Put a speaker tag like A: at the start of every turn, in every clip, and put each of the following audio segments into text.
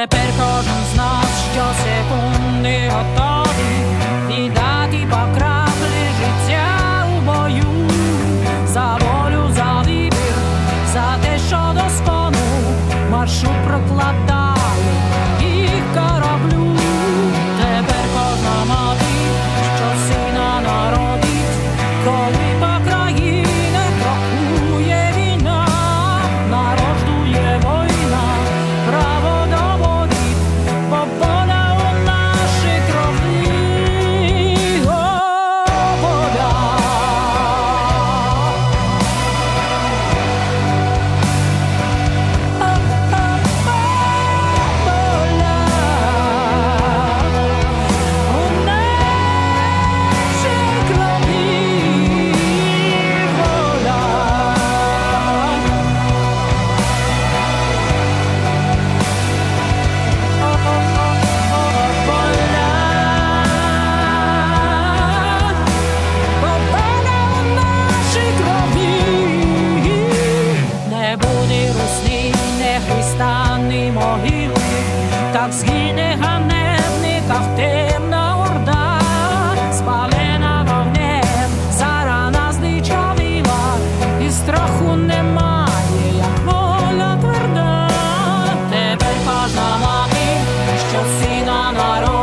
A: Тепер кожен з нас щосекунди готовий віддати покрай. Ні могили, так згине ганебника в темна орда, спалена вогнем, зарана здичавіла, і страху немає, як воля тверда. Тепер кожна мати, що сина народить,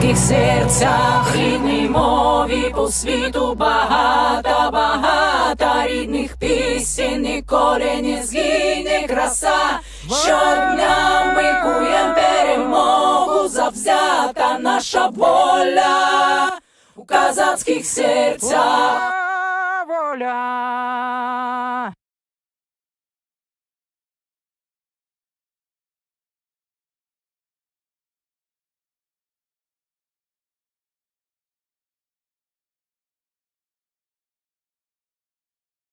A: казацьких серцях, рідній мові по світу багато, багато рідних пісень, ніколи не згине краса. Щодня ми куєм перемогу завзята наша воля у казацьких серцях. Воля.